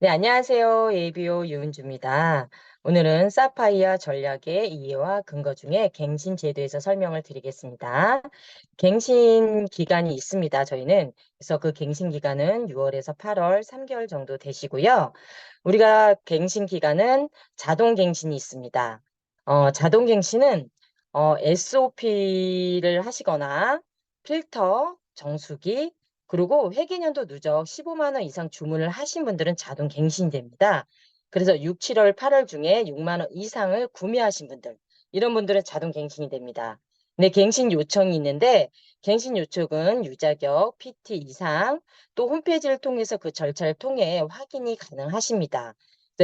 네, 안녕하세요. 예비오 유은주입니다. 오늘은 사파이어 전략의 이해와 근거 중에 갱신 제도에서 설명을 드리겠습니다. 갱신 기간이 있습니다. 저희는. 그래서 그 갱신 기간은 6월에서 8월 3개월 정도 되시고요. 우리가 갱신 기간은 자동 갱신이 있습니다. 어, 자동 갱신은 어, SOP를 하시거나 필터, 정수기, 그리고 회계년도 누적 15만 원 이상 주문을 하신 분들은 자동 갱신됩니다. 그래서 6, 7월, 8월 중에 6만 원 이상을 구매하신 분들, 이런 분들은 자동 갱신이 됩니다. 근데 갱신 요청이 있는데 갱신 요청은 유자격, PT 이상, 또 홈페이지를 통해서 그 절차를 통해 확인이 가능하십니다.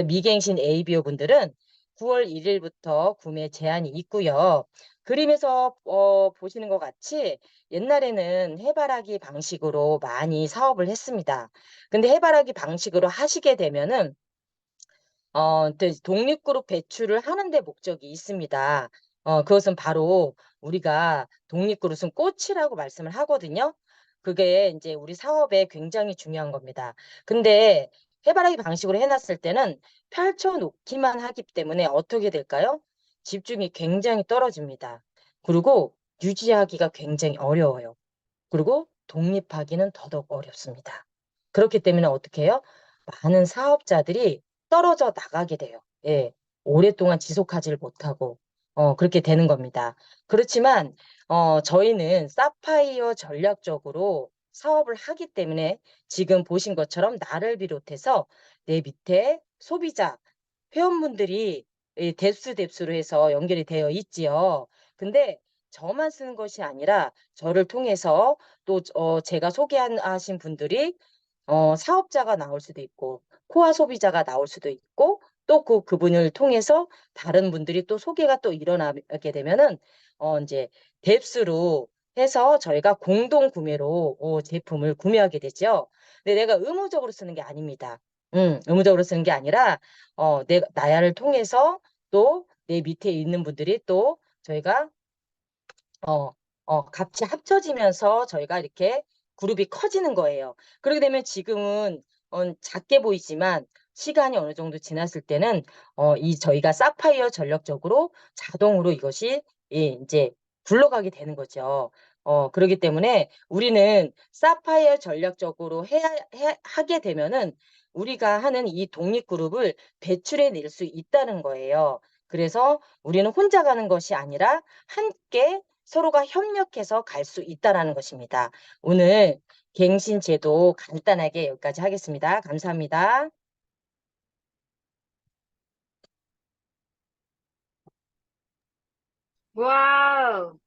미갱신 ABO 분들은 9월 1일부터 구매 제한이 있고요. 그림에서 어, 보시는 것 같이 옛날에는 해바라기 방식으로 많이 사업을 했습니다. 근데 해바라기 방식으로 하시게 되면은 어, 또 독립그룹 배출을 하는 데 목적이 있습니다. 어, 그것은 바로 우리가 독립그룹은 꽃이라고 말씀을 하거든요. 그게 이제 우리 사업에 굉장히 중요한 겁니다. 근데 해바라기 방식으로 해놨을 때는 펼쳐놓기만 하기 때문에 어떻게 될까요? 집중이 굉장히 떨어집니다. 그리고 유지하기가 굉장히 어려워요. 그리고 독립하기는 더더욱 어렵습니다. 그렇기 때문에 어떻게 해요? 많은 사업자들이 떨어져 나가게 돼요. 예. 오랫동안 지속하지를 못하고 어, 그렇게 되는 겁니다. 그렇지만 어, 저희는 사파이어 전략적으로 사업을 하기 때문에 지금 보신 것처럼 나를 비롯해서 내 밑에 소비자, 회원분들이 뎁스 뎁스로 해서 연결이 되어 있지요. 근데 저만 쓰는 것이 아니라 저를 통해서 또 어, 제가 소개하신 분들이 어, 사업자가 나올 수도 있고 코아 소비자가 나올 수도 있고 또 그 그분을 통해서 다른 분들이 또 소개가 또 일어나게 되면은 어 이제 뎁스로 해서 저희가 공동 구매로 어, 제품을 구매하게 되죠. 근데 내가 의무적으로 쓰는 게 아닙니다. 음, 의무적으로 쓰는 게 아니라 어, 내 나야를 통해서 또 내 밑에 있는 분들이 또 저희가 어, 어, 같이 합쳐지면서 저희가 이렇게 그룹이 커지는 거예요. 그렇게 되면 지금은 어, 작게 보이지만 시간이 어느 정도 지났을 때는 어, 이 저희가 사파이어 전력적으로 자동으로 이것이 예, 이제 굴러가게 되는 거죠. 어, 그렇기 때문에 우리는 사파이어 전략적으로 해야, 해, 하게 되면은 우리가 하는 이 독립그룹을 배출해 낼 수 있다는 거예요. 그래서 우리는 혼자 가는 것이 아니라 함께 서로가 협력해서 갈 수 있다라는 것입니다. 오늘 갱신 제도 간단하게 여기까지 하겠습니다. 감사합니다. 와 우.